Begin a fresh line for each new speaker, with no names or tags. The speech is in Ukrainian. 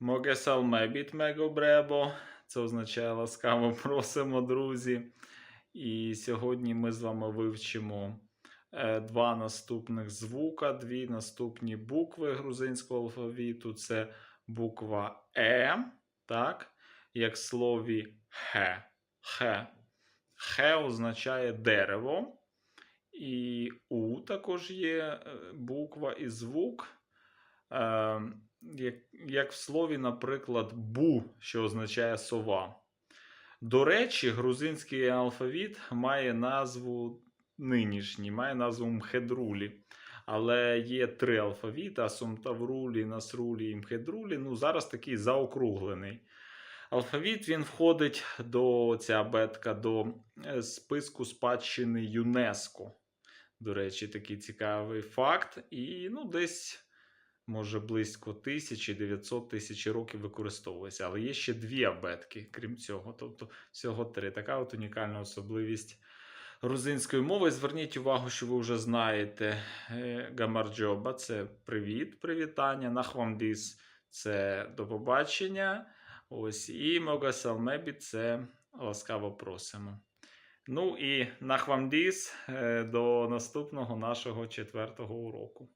Могесал мебіт мего бребо. Це означає ласкаво просимо, друзі. І сьогодні ми з вами вивчимо два наступних звука, дві наступні букви грузинського алфавіту. Це буква Е, так, як в слові хе. Хе. Хе означає дерево. І У також є буква і звук. Як, в слові, наприклад, бу, що означає сова. До речі, грузинський алфавіт має назву нинішній, має назву Мхедрулі. Але є три алфавіти: Асумтаврулі, Насрулі і Мхедрулі. Ну, зараз такий заокруглений. Алфавіт він входить до ця абетка до е, списку спадщини ЮНЕСКО. До речі, такий цікавий факт. І ну, десь, може, близько 1900 тисяч років використовується. Але є ще дві абетки, крім цього. Тобто всього три. Така от унікальна особливість грузинської мови. Зверніть увагу, що ви вже знаєте е, гамарджоба це привіт, привітання. Нахвамдіс це до побачення. Ось і Могасалмебі це ласкаво просимо. Ну і нахвамдіс е, до наступного нашого четвертого уроку.